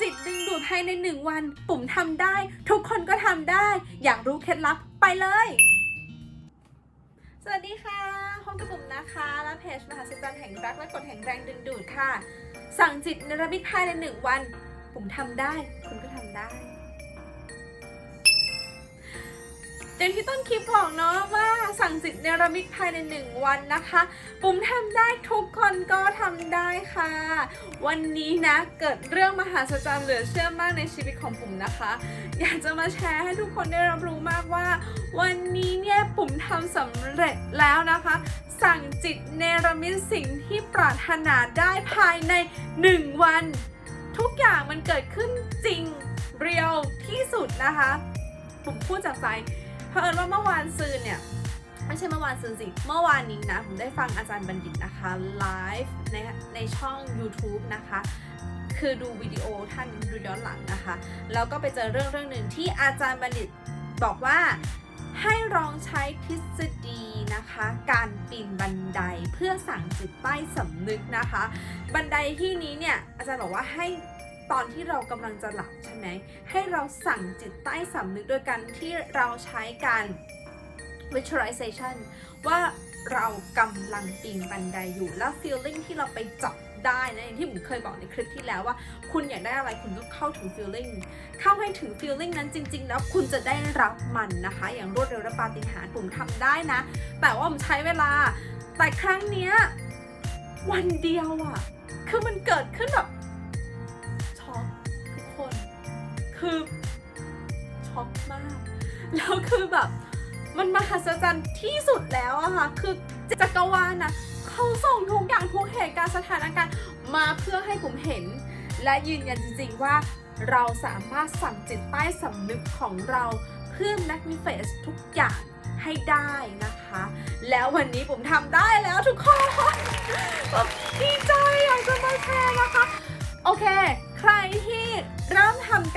จิตดึงดูดภายในหนึ่งวัน ปุ่มทำได้ ทุกคนก็ทำได้ อยากรู้เคล็ดลับไปเลย สวัสดีค่ะพบกับปุ่มนะคะ และเพจมหาสัจจรรย์แห่งรักและกฎแห่งแรงดึงดูดค่ะ สั่งจิตนรมิตภายในหนึ่งวัน ปุ่มทำได้ คุณก็ทำได้ อย่างที่ต้นคลิปบอกเนาะว่าสั่งจิตเนรมิตภายในหนึ่งวันนะคะ ปุ่มทำได้ทุกคนก็ทำได้ค่ะ วันนี้นะเกิดเรื่องมหาศาลเหลือเชื่อมากในชีวิตของปุ่มนะคะ อยากจะมาแชร์ให้ทุกคนได้รับรู้มากว่า วันนี้เนี่ยปุ่มทำสำเร็จแล้วนะคะ สั่งจิตเนรมิตสิ่งที่ปรารถนาได้ภายใน 1 วัน ทุกอย่างมันเกิดขึ้นจริงเรียลที่สุดนะคะ ผมพูดจากใจ เผอิญว่าเมื่อวานซืนเนี่ยไม่ใช่เมื่อวานซืนสิ เมื่อวานนี้นะ ผมได้ฟังอาจารย์บัณฑิตนะคะไลฟ์ในในช่อง YouTube นะคะ คือดูวิดีโอท่านดูย้อนหลังนะคะ แล้วก็ไปเจอเรื่องเรื่องหนึ่งที่อาจารย์บัณฑิตบอกว่าให้ลองใช้ทฤษฎีนะคะ การปีนบันไดเพื่อสั่งจิตใต้สำนึกนะคะ บันไดที่นี้เนี่ยอาจารย์บอกว่าให้ ตอนที่เรากำลังจะหลับใช่ไหมให้เราสั่งจิตใต้สำนึกโดยการที่เราใช้การ visualization ว่าเรากำลังปีนบันไดอยู่แล้ว feeling ที่เราไปจับได้นะอย่างที่ผมเคยบอกในคลิปที่แล้วว่า คุณอยากได้อะไรคุณต้องเข้าถึง feeling เข้าให้ถึง feeling นั้นจริง ๆ แล้วคุณจะได้รับมันนะคะ อย่างรวดเร็วและปาฏิหาริย์ผมทำได้นะ แต่ว่าผมใช้เวลาแต่ครั้งเนี้ยวันเดียวอะคือมันเกิดขึ้นแบบ คือช็อกมาก แล้วคือแบบ มันมหัศจรรย์ที่สุดแล้วอะค่ะ คือจักรวาลนะเขาส่งทุกอย่างทุกเหตุการณ์สถานการณ์มาเพื่อให้ผมเห็น และยืนยันจริงๆว่าเราสามารถสั่งจิตใต้สำนึกของเราเพื่อ manifest ทุกอย่างให้ได้นะคะ แล้ววันนี้ผมทำได้แล้วทุกคนแบบดีใจอยากจะมาแชร์นะคะ โอเค ใครที่ร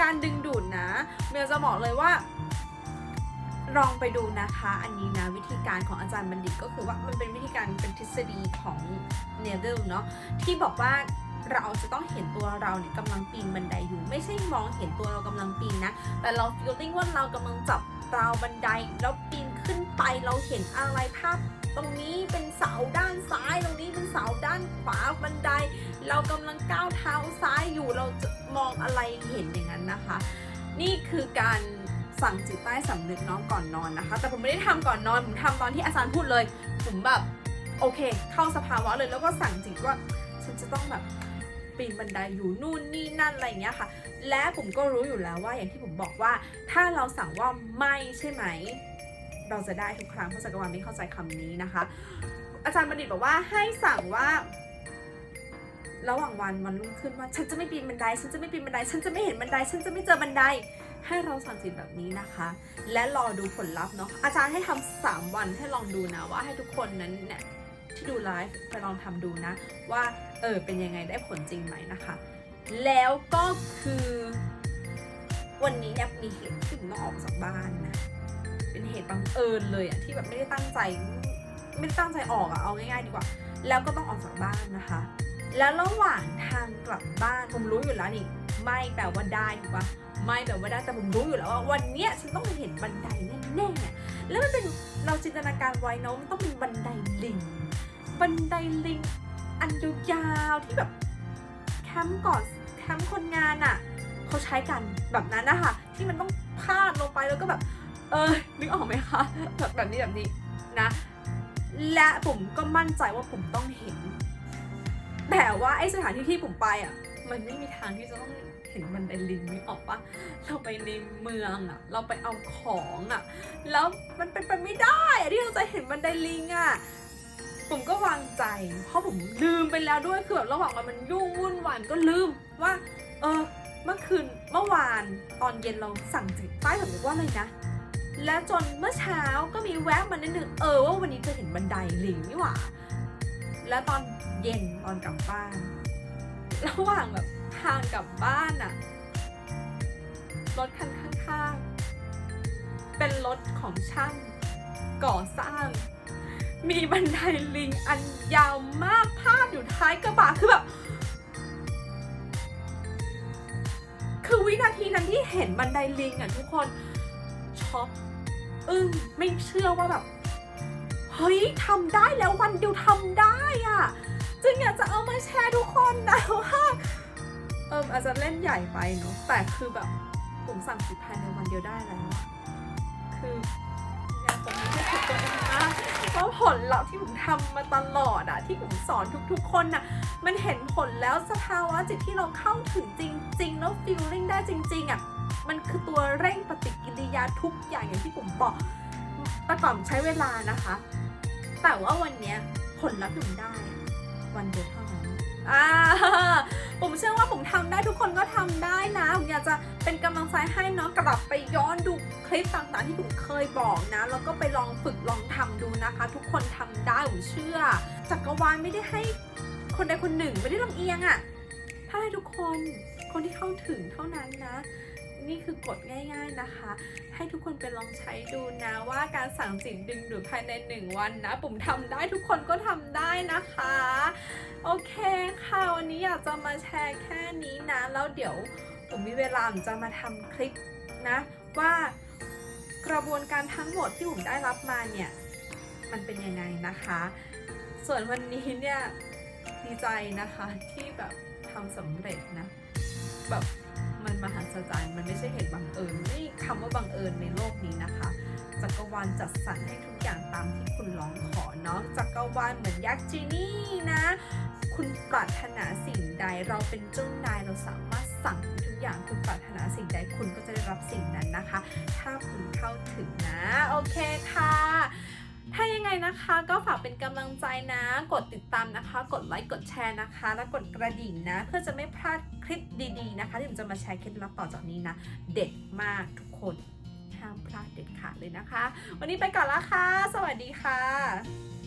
การดึงดูดนะเมียจะบอกเลยว่าลองไปดูนะคะ อันนี้นะวิธีการของอาจารย์บัณฑิตก็คือว่ามันเป็นวิธีการเป็นทฤษฎีของเนเดลเนาะที่บอกว่าเราจะต้องเห็นตัวเราเนี่ยกำลังปีนบันไดอยู่ ไม่ใช่มองเห็นตัวเรากำลังปีนนะ แต่เรา feeling ว่าเรากำลังจับราวบันได แล้วปีนขึ้นไปเราเห็นอะไรภาพ ตรงนี้เป็นเสาด้านซ้าย ตรงนี้เป็นเสาด้านขวาบันได เรากำลังก้าวเท้าซ้ายอยู่เราจะมองอะไรเห็นอย่างนั้นนะคะ นี่คือการสั่งจิตใต้สำนึกน้องก่อนนอนนะคะ แต่ผมไม่ได้ทำก่อนนอนผมทำตอนที่อาจารย์พูดเลย ผมแบบโอเค เข้าสภาวะเลยแล้วก็สั่งจิตว่าฉันจะต้องแบบปีนบันไดอยู่นู่นนี่นั่นอะไรอย่างเงี้ยค่ะ และผมก็รู้อยู่แล้วว่าอย่างที่ผมบอกว่า ถ้าเราสั่งว่าไม่ใช่ไหม เราจะได้ทุกครั้งเพราะจักรวาลไม่เข้าใจคำนี้นะคะ อาจารย์บัณฑิตบอกว่าให้สั่งว่า ระหว่างวันวันรุ่งขึ้นว่า ฉันจะไม่ปีนบันได ฉันจะไม่ปีนบันได ฉันจะไม่เห็นบันได ฉันจะไม่เจอบันได ให้เราสั่งจิตแบบนี้นะคะ และรอดูผลลัพธ์เนาะอาจารย์ให้ทำสามวันให้ลองดูนะว่าให้ทุกคนนั้นเนี่ยที่ดูไลฟ์ไปลองทำดูนะ ว่าเออเป็นยังไงได้ผลจริงไหมนะคะ แล้วก็คือวันนี้เนี่ยมีเหตุที่ผมต้องออกจากบ้านนะ เป็นเหตุบังเอิญเลยอะที่แบบไม่ได้ตั้งใจ ไม่ได้ตั้งใจออกอะเอาง่ายๆดีกว่า แล้วก็ต้องออกจากบ้านนะคะ แล้วระหว่างทางกลับบ้านผมรู้อยู่แล้วนี่ไม่แปลว่าได้ถูกปะไม่แปลว่าได้แต่ผมรู้อยู่แล้วว่าวันเนี้ยฉันต้องเห็นบันไดแน่ๆแล้วมันเป็นเราจินตนาการไว้เนอะมันต้องเป็นบันไดลิง บันไดลิง อันยาวๆที่แบบแคมป์ก่อนแคมป์คนงานอะเขาใช้กันแบบนั้นนะคะที่มันต้องพาดลงไปแล้วก็แบบ เออนึกออกไหมคะแบบแบบนี้แบบนี้นะ และผมก็มั่นใจว่าผมต้องเห็น แต่ว่าไอสถานที่ที่ผมไปอะ มันไม่มีทางที่จะต้องเห็นบันไดลิงนึกออกปะเราไปในเมืองอะ เราไปเอาของอะ แล้วมันเป็นไปไม่ได้อะที่เราจะเห็นบันไดลิงอะผมก็วางใจ เพราะผมลืมไปแล้วด้วยคือแบบระหว่างวันมันยุ่งวุ่นวายก็ลืมว่า เออ เมื่อคืนเมื่อวานตอนเย็นเราสั่งจิตใต้สำนึกว่าอะไรนะ และจนเมื่อเช้าก็มีแวบมานิดนึงเออว่าวันนี้จะเห็นบันไดลิงนี่หว่า แล้วตอนเย็นตอนกลับบ้าน ระหว่างแบบทางกลับบ้านอะรถคันข้างๆ เป็นรถของช่างก่อสร้าง มีบันไดลิงอันยาวมากพาดอยู่ท้ายกระบะคือแบบคือวินาทีนั้นที่เห็นบันไดลิงอะทุกคนช็อก อึ้งไม่เชื่อว่าแบบ เฮ้ยทำได้แล้ววันเดียวทำได้อะจึงอยากจะเอามาแชร์ทุกคนนะว่าเอออาจจะเล่นใหญ่ไปเนอะแต่คือแบบผมสั่งสิบภายในวันเดียวได้แล้ว คืออยากจะมีให้กับตัวเองมากว่าผลลัพธ์ที่ผมทำมาตลอดอะที่ผมสอนทุกๆคนน่ะมันเห็นผลแล้วสภาวะจิตที่เราเข้าถึงจริง ๆ แล้วฟีลลิ่งได้จริง ๆอะ มันคือตัวเร่งปฏิกิริยาทุกอย่างอย่างที่ผมบอกแต่ก่อนใช้เวลานะคะ แต่ว่าวันนี้ผลลัพธ์ผมได้ วันเดียวเท่านั้นอ่าผมเชื่อว่าผมทำได้ทุกคนก็ทำได้นะผมอยากจะเป็นกำลังใจให้เนาะกลับไปย้อนดูคลิปต่างๆที่ผมเคยบอกนะ แล้วก็ไปลองฝึกลองทำดูนะคะ ทุกคนทำได้ผมเชื่อจักรวาลไม่ได้ให้คนใดคนหนึ่งไม่ได้ลำเอียงอะถ้าให้ทุกคนคนที่เข้าถึงเท่านั้นนะ นี่คือกฎง่าย ๆนะคะ ให้ทุกคนไปลองใช้ดูนะว่าการสั่งจิตดึงดูดภายในหนึ่งวันนะ ปุ่มทำได้ทุกคนก็ทำได้นะคะ โอเคค่ะ วันนี้อยากจะมาแชร์แค่นี้นะ แล้วเดี๋ยวผมมีเวลาผมจะมาทำคลิปนะว่ากระบวนการทั้งหมดที่ผมได้รับมาเนี่ย มันเป็นยังไงนะคะ ส่วนวันนี้เนี่ยดีใจนะคะที่แบบทำสำเร็จนะแบบ มันมหัศจรรย์มันไม่ใช่เหตุบังเอิญไม่คำว่าบังเอิญในโลกนี้นะคะจักรวาลจัดสรรให้ทุกอย่างตามที่คุณร้องขอเนาะจักรวาลเหมือนยักษ์จีนี่นะ คุณปรารถนาสิ่งใดเราเป็นเจ้านายเราสามารถสั่งทุกอย่างคุณปรารถนาสิ่งใดคุณก็จะได้รับสิ่งนั้นนะคะ ถ้าคุณเข้าถึงนะ โอเคค่ะ ถ้ายังไงนะคะก็ฝากเป็นกำลังใจนะ กดติดตามนะคะ กดไลค์ กดแชร์นะคะ แล้วกดกระดิ่งนะ เพื่อจะไม่พลาดคลิปดีๆนะคะที่ผมจะมาแชร์เคล็ดลับต่อจากนี้นะ เด็ดมากทุกคนห้ามพลาดเด็ดขาดเลยนะคะ วันนี้ไปก่อนละค่ะ สวัสดีค่ะ